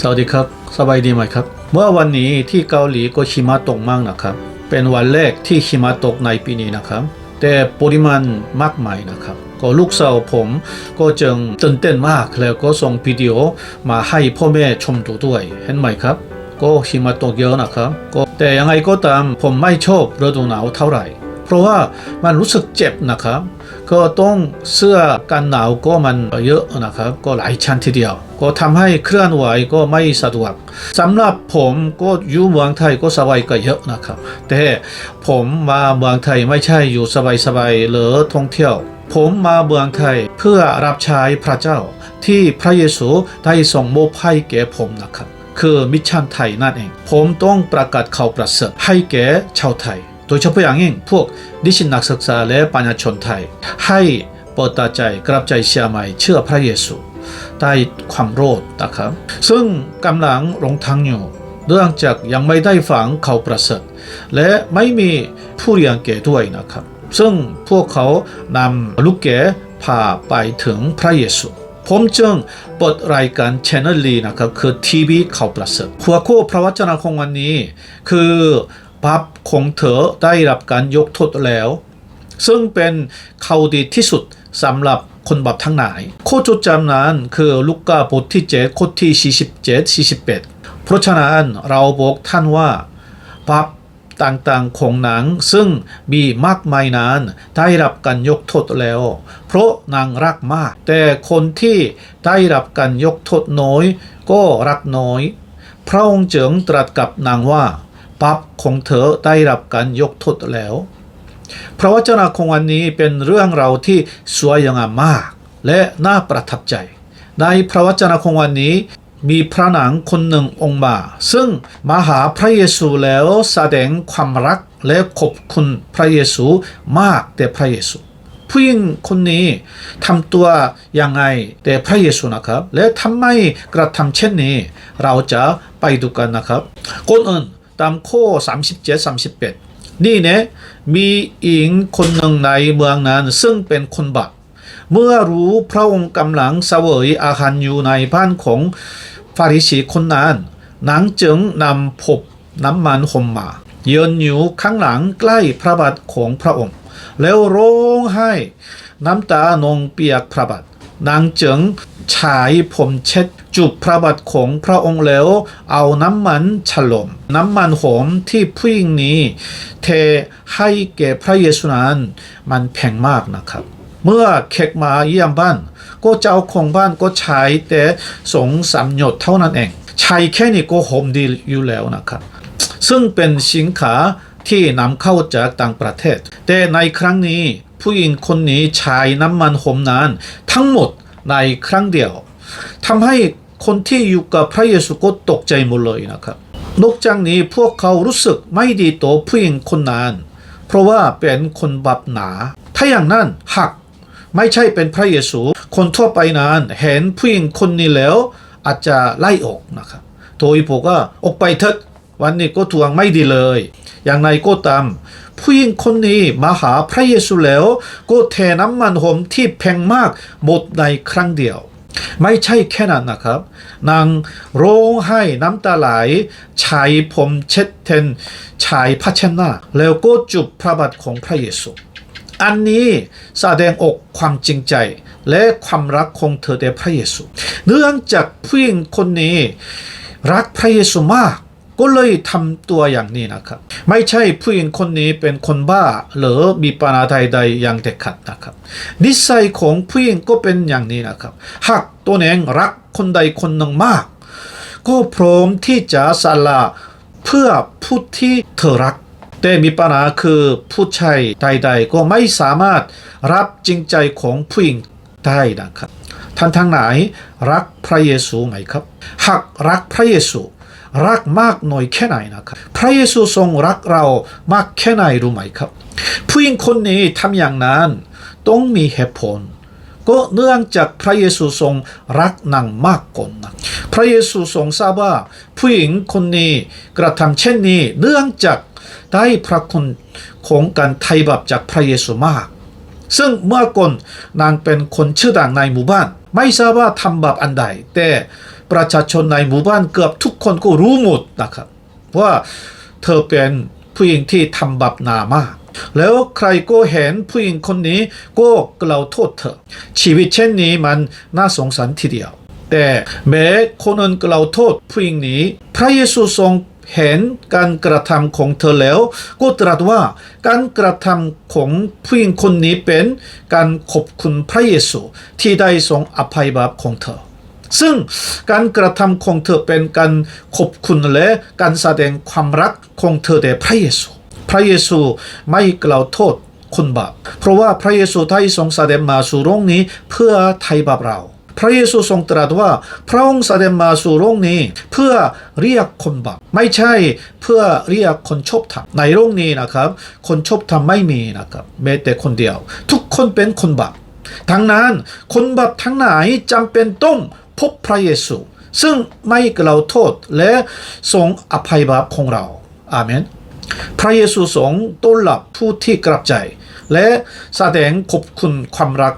สวัสดีครับ สบายดีไหมครับ เมื่อวันนี้ที่เกาหลีก็หิมะตกมากนะครับ เป็นวันแรกที่หิมะตกในปีนี้นะครับ แต่ปริมาณมากมายนะครับ ก็ลูกสาวผมก็จึงตื่นเต้นมากแล้วก็ส่งวิดีโอมาให้พ่อแม่ชมดูด้วย เห็นไหมครับ ก็หิมะตกเยอะนะครับ ก็แต่ยังไงก็ตามผมไม่ชอบฤดูหนาวเท่าไหร่ เพราะว่ามันรู้สึกเจ็บนะครับ ก็ต้องเสื้อกันหนาวก็มันเยอะนะครับ ก็หลายชั้นทีเดียว ก็ทำให้เคลื่อนไหวก็ไม่สะดวกสำหรับผมก็อยู่เมืองไทยก็สบายก็เยอะนะครับ แต่ผมมาเมืองไทยไม่ใช่อยู่สบายๆหรือท่องเที่ยว ผมมาเมืองไทยเพื่อรับใช้พระเจ้าที่พระเยซูได้ทรงมอบให้แก่ผมนะครับ คือมิชชั่นไทยนั่นเอง ผมต้องประกาศข่าวประเสริฐให้แก่ชาวไทย โดยเฉพาะอย่างยิ่งพวกนิสิตนักศึกษาและปัญญาชนไทย ให้เปิดตาใจกลับใจเชื่อใหม่เชื่อพระเยซูได้ความโรดนะครับ ซึ่งกำลังหลงทางอยู่เนื่องจากยังไม่ได้ฟังข่าวประเสริฐและไม่มีผู้เรียนแก่ด้วยนะครับ ซึ่งพวกเขานำลูกแก่พาไปถึงพระเยซูผมจึงเปิดรายการช anel ลีนะครับคือทีวีข่าวประเสริฐหัวข้อพระวจนะของวันนี้ คือ บับของเธอได้รับการยกโทษแล้ว ซึ่งเป็นข่าวดีที่สุดสำหรับคนบาปทั้งหลายข้อจดจำนั้นคือลูกกาบทที่7ข้อที่ 47 48 เพราะฉะนั้นเราบอกท่านว่าบาปต่างๆของหนังซึ่งมีมากมายนั้นได้รับการยกโทษแล้ว เพราะนางรักมาก แต่คนที่ได้รับการยกโทษน้อยก็รักน้อย พระองค์จึงตรัสกับนางว่า บาปของเธอได้รับการยกโทษแล้ว พระวจนะของวันนี้เป็นเรื่องเราวที่สวยงามมาก และน่าประทับใจ ในพระวจนะของวันนี้มีพระนางคนหนึ่งองค์มา ซึ่งมาหาพระเยซูแล้วแสดงความรักและขอบคุณพระเยซูมากแต่พระเยซู ผู้หญิงคนนี้ทำตัวยังไงแต่พระเยซูนะครับ และทำไมกระทำเช่นนี้ เราจะไปดูกันนะครับก่อนอื่น ตามข้อ 37 38 นี่เนี่ยมีหญิงคนหนึ่งในเมืองนั้นซึ่งเป็นคนบาปเมื่อรู้พระองค์กำลังเสวยอาหารอยู่ในบ้านของฟาริสีคนนั้นนางจึงนำพบน้ำมันหอมมายืนอยู่ข้างหลังใกล้พระบาทของพระองค์ แล้วร้องไห้น้ำตานองเปียกพระบาท นางจึงฉายผมเช็ดจุบพระบาทของพระองค์แล้ว เอาน้ำมันฉลม น้ำมันหอมที่ผู้หญิงนี้เทให้แก่พระเยซูนั้นมันแพงมากนะครับ เมื่อแขกมาเยี่ยมบ้าน ก็เจ้าของบ้านก็ใช้แต่สงสามหยดเท่านั้นเอง ใช้แค่นี้ก็หอมดีอยู่แล้วนะครับ ซึ่งเป็นสินค้าที่นำเข้าจากต่างประเทศ แต่ในครั้งนี้ ผู้หญิงคนนี้ใช้น้ำมันหอมนั้นทั้งหมดในครั้งเดียวทำให้คนที่อยู่กับพระเยซูก็ตกใจหมดเลยนะครับนอกจากนี้พวกเขารู้สึกไม่ดีต่อผู้หญิงคนนั้น เพราะว่าเป็นคนบาปหนา ถ้าอย่างนั้นหากไม่ใช่เป็นพระเยซู คนทั่วไปนั้นเห็นผู้หญิงคนนี้แล้วอาจจะไล่ออกนะครับโดยบอกว่าออกไปเถิดวันนี้ก็ทวงไม่ดีเลย อย่างไรก็ตาม ผู้หญิงคนนี้มาหาพระเยซูแล้วก็เทน้ำมันหอมที่แพงมากหมดในครั้งเดียวไม่ใช่แค่นั้นนะครับ นางร้องไห้น้ำตาไหลชายผมเช็ดเทนชายพัชนะแล้วก็จุบพระบาทของพระเยซู อันนี้แสดงออกความจริงใจ และความรักของเธอแด่พระเยซู เนื่องจากผู้หญิงคนนี้ รักพระเยซูมาก ก็เลยทำตัวอย่างนี้นะครับ ไม่ใช่ผู้หญิงคนนี้เป็นคนบ้าหรือมีปัญหาใดๆอย่างเด็ดขาดนะครับ นิสัยของผู้หญิงก็เป็นอย่างนี้นะครับ หากตัวเองรักคนใดคนหนึ่งมาก ก็พร้อมที่จะสละเพื่อผู้ที่เธอรัก แต่มีปัญหาคือผู้ชายใดๆ ก็ไม่สามารถรับจริงใจของผู้หญิงได้นะครับท่านทั้งหลายรักพระเยซูไหมครับ หากรักพระเยซู รักมากน้อยแค่ไหนนะครับพระเยซูทรงรักเรามากแค่ไหนรู้ไหมครับ ผู้หญิงคนนี้ทำอย่างนั้นต้องมีเหตุผลก็เนื่องจากพระเยซูทรงรักนางมากกว่านะพระเยซูทรงทราบว่าผู้หญิงคนนี้กระทำเช่นนี้เนื่องจากได้พระคุณของการไถ่บาปจากพระเยซูมาก ซึ่งเมื่อก่อนนางเป็นคนชื่อดังในหมู่บ้าน ไม่ทราบว่าทำบาปอันใดแต่ ประชาชนในหมู่บ้านเกือบทุกคนก็รู้หมดนะครับว่าเธอเป็นผู้หญิงที่ทำบาปหนามาก แล้วใครก็เห็นผู้หญิงคนนี้ก็กล่าวโทษเธอ ชีวิตเช่นนี้มันน่าสงสารทีเดียว แต่แม้คนอื่นกล่าวโทษผู้หญิงนี้ พระเยซูทรงเห็นการกระทำของเธอแล้ว ก็ตรัสว่าการกระทำของผู้หญิงคนนี้เป็นการขอบคุณพระเยซูที่ได้ทรงอภัยบาปของเธอ ซึ่งการกระทำของเธอเป็นการขอบคุณและการแสดงความรักของเธอแด่พระเยซู พระเยซูไม่กล่าวโทษคนบาป เพราะว่าพระเยซูได้ทรงแสดงมาสู่โลกนี้เพื่อไถ่บาปเรา พระเยซูทรงตรัสว่าพระองค์แสดงมาสู่โลกนี้ เพื่อเรียกคนบาปไม่ใช่เพื่อเรียกคนชอบธรรมในโลกนี้นะครับ คนชอบธรรมไม่มีนะครับแม้แต่คนเดียว ทุกคนเป็นคนบาปทั้งนั้นคนบาปทั้งหลายจำเป็นต้อง พบพระเยซู ซึ่งไม่กล่าวโทษและทรงอภัยบาปของเรา อาเมน พระเยซูทรงต้อนรับผู้ที่กลับใจ และแสดงขอบคุณความรัก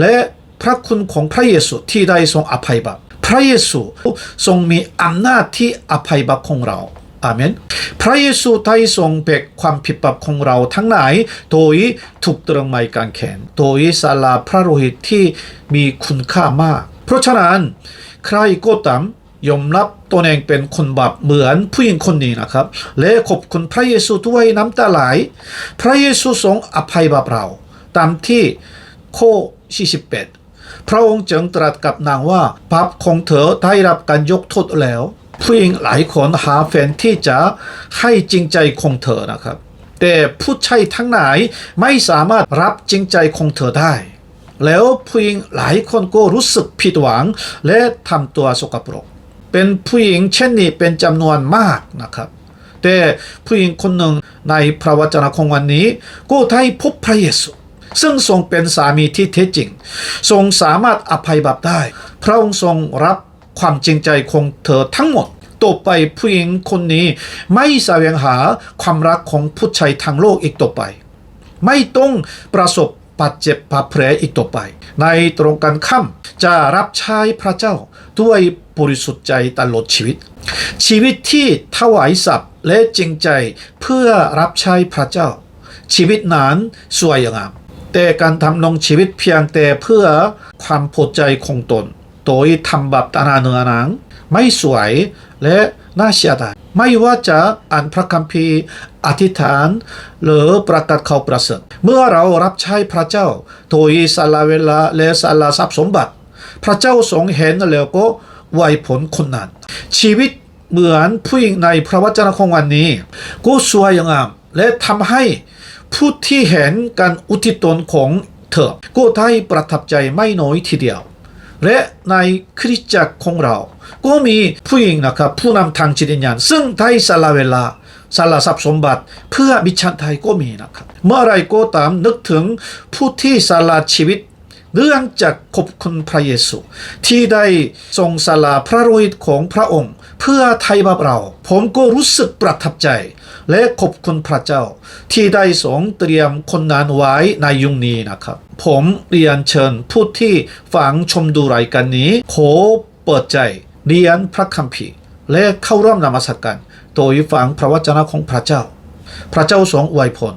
และพระคุณของพระเยซูที่ได้ทรงอภัยบาปพระเยซูทรงมีอำนาจที่อภัยบาปของเราอาเมน พระเยซูได้ทรงแบกความผิดบาปของเราทั้งหลาย โดยถูกตรึงไม้กางเขน โดยสาราพระโลหิตที่มีคุณค่ามาก เพราะฉะนั้นใครก็ตามยอมรับตัวเองเป็นคนบาปเหมือนผู้หญิงคนนี้นะครับและขอบคุณพระเยซูด้วยน้ำตาไหล พระเยซูทรงอภัยบาปเรา ตามที่ข้อ48พระองค์จึงตรัสกับนางว่าบาปของเธอได้รับการยกโทษแล้ว ผู้หญิงหลายคนหาแฟนที่จะให้จริงใจของเธอนะครับ แต่ผู้ชายทั้งหลายไม่สามารถรับจริงใจของเธอได้ แล้วผู้หญิงหลายคนก็รู้สึกผิดหวัง และทำตัวสกปรก เป็นผู้หญิงเช่นนี้เป็นจำนวนมากนะครับ แต่ผู้หญิงคนหนึ่งในพระวจนะของวันนี้ก็ได้พบพระเยซูซึ่งทรงเป็นสามีที่แท้จริง ทรงสามารถอภัยบาปได้ พระองค์ทรงรับความจริงใจของเธอทั้งหมดต่อไปผู้หญิงคนนี้ไม่แสวงหาความรักของผู้ชายทางโลกอีกต่อไป ไม่ต้องประสบ บาดเจ็บบาดแผลอีกต่อไป ในตรงกันข้ามจะรับใช้พระเจ้าด้วยบริสุทธิ์ใจตลอดชีวิต ชีวิตที่ถวายสัตย์และจริงใจเพื่อรับใช้พระเจ้า ชีวิตนั้นสวยงาม แต่การทำลงชีวิตเพียงแต่เพื่อความพอใจของตน โดยทำแบบตานาเนือหนังไม่สวยและ น่าเสียดายไม่ว่าจะอ่านพระคัมภีร์อธิษฐาน หรือประกาศข่าวประเสริฐเมื่อเรารับใช้พระเจ้า โดยสละเวลาและสละทรัพย์สมบัติ พระเจ้าทรงเห็นแล้วก็ไวผลคนนั้น ชีวิตเหมือนผู้หญิงในพระวจนะของวันนี้ก็สวยงามและทำให้ผู้ที่เห็นการอุทิศตนของเธอก็ได้ประทับใจไม่น้อยทีเดียว และในคริสตจักรของเรา ก็มีผู้หญิงนะครับผู้นำทางจิตวิญญาณซึ่งได้สละเวลาสละทรัพย์สมบัติเพื่อมิชันไทยก็มีนะครับเมื่อไรก็ตามนึกถึงผู้ที่สละชีวิตเรื่องจากขอบคุณพระเยซู ที่ได้ทรงสละพระโลหิตของพระองค์ เพื่อไถ่บาปเรา ผมก็รู้สึกประทับใจ และขอบคุณพระเจ้า ที่ได้ทรงเตรียมคนนั้นไว้ในยุคนี้นะครับ ผมเรียนเชิญผู้ที่ฟังชมดูรายการนี้ขอเปิดใจ เรียนพระคัมภีร์และเข้าร่วมนมัสการโดยฟังพระวจนะของพระเจ้า พระเจ้าทรงอวยพร